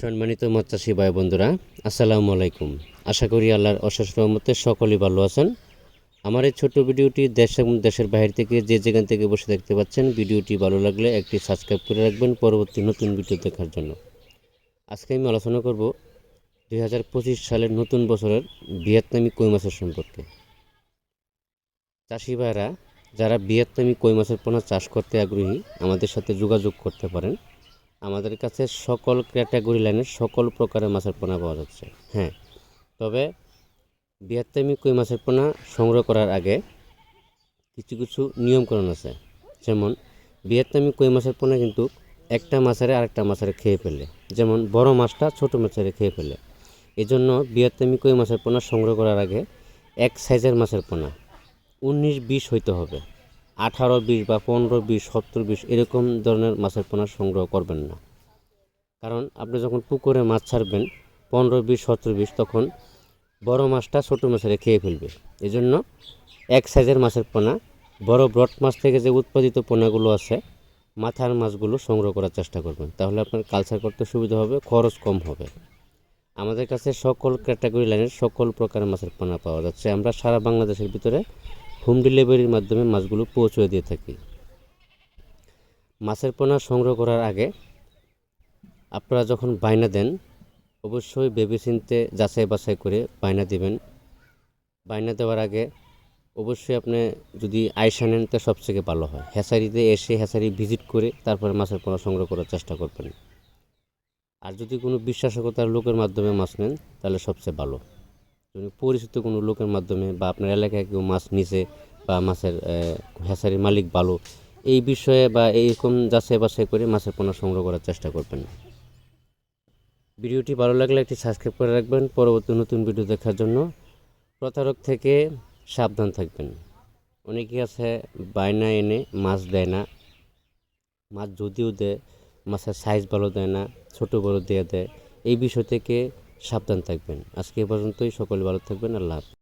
সম্মানিত চাষি ভাই বন্ধুরা, আসসালামু আলাইকুম। আশা করি আল্লাহর অশেষ রহমতে সকলেই ভালো আছেন। আমার এই ছোট্ট ভিডিওটি দেশ এবং দেশের বাইরে থেকে যে যেখান থেকে বসে দেখতে পাচ্ছেন, ভিডিওটি ভালো লাগলে একটি সাবস্ক্রাইব করে রাখবেন পরবর্তী নতুন ভিডিও দেখার জন্য। আজকে আমি আলোচনা করব দুই হাজার পঁচিশ সালের নতুন বছরের ভিয়েতনামি কই মাছের সম্পর্কে। চাষি ভাইরা, যারা ভিয়েতনামি কই মাছের পোনা চাষ করতে আগ্রহী, আমাদের সাথে যোগাযোগ করতে পারেন। আমাদের কাছে সকল ক্যাটাগরি লাইনের সকল প্রকারের মাছের পোনা পাওয়া যাচ্ছে। হ্যাঁ তবে ভিয়েতনামি কই মাছের পোনা সংগ্রহ করার আগে কিছু কিছু নিয়মকরণ আছে। যেমন ভিয়েতনামি কই মাছের পোনা কিন্তু একটা মাছের আরেকটা মাছের খেয়ে ফেলে। যেমন, বড় মাছটা ছোট মাছের খেয়ে ফেলে। এই জন্য ভিয়েতনামি কই মাছের পোনা সংগ্রহ করার আগে এক সাইজের মাছের পোনা, উনিশ, বিশ হইতে হবে। আঠারো বিশ বা পনেরো বিশ, সত্তর বিশ এরকম ধরনের মাছের পোনা সংগ্রহ করবেন না। কারণ আপনি যখন পুকুরে মাছ ছাড়বেন, পনেরো বিশ, সত্তর বিশ তখন বড় মাছটা ছোটো মাছের খেয়ে ফেলবে। এই জন্য এক সাইজের মাছের পোনা, বড় ব্রড মাছ থেকে যে উৎপাদিত পোনাগুলো আছে, মাথার মাছগুলো সংগ্রহ করার চেষ্টা করবেন। তাহলে আপনার কালচার করতে সুবিধা হবে, খরচ কম হবে। আমাদের কাছে সকল ক্যাটাগরি লাইনের সকল প্রকারের মাছের পোনা পাওয়া যাচ্ছে। আমরা সারা বাংলাদেশের ভিতরে হোম ডেলিভারির মাধ্যমে মাছগুলো পৌঁছে দিয়ে থাকি। মাছের পোনা সংগ্রহ করার আগে আপনারা যখন বায়না দেন, অবশ্যই ভেবে চিনতে যাচাই বাছাই করে বায়না দিবেন। বায়না দেওয়ার আগে অবশ্যই আপনি যদি আয়সা নেন, তো সবথেকে ভালো হয়। হ্যাচারিতে এসে হ্যাচারি ভিজিট করে তারপরে মাছের পোনা সংগ্রহ করার চেষ্টা করবেন। আর যদি কোনো বিশ্বাসকতার লোকের মাধ্যমে মাছ নেন, তাহলে সবচেয়ে ভালো। পরিচিত কোনো লোকের মাধ্যমে বা আপনার এলাকায় কেউ মাছ নিছে বা মাছের হ্যাচারির মালিক ভালো, এই বিষয়ে বা এইরকম যাচাই বাছাই করে মাছের পোনা সংগ্রহ করার চেষ্টা করবেন। ভিডিওটি ভালো লাগলে একটি সাবস্ক্রাইব করে রাখবেন। পরবর্তী নতুন ভিডিও দেখার জন্য প্রতারক থেকে সাবধান থাকবেন। অনেকে আছে বায়না এনে মাছ দেয় না, মাছ যদিও দেয়, মাছের সাইজ ভালো দেয় না, ছোটো বড় দিয়ে দেয়। এই বিষয় থেকে সাবধান থাকবেন। আজকে এ পর্যন্তই। সকলে ভালো থাকবেন। আল্লাহ।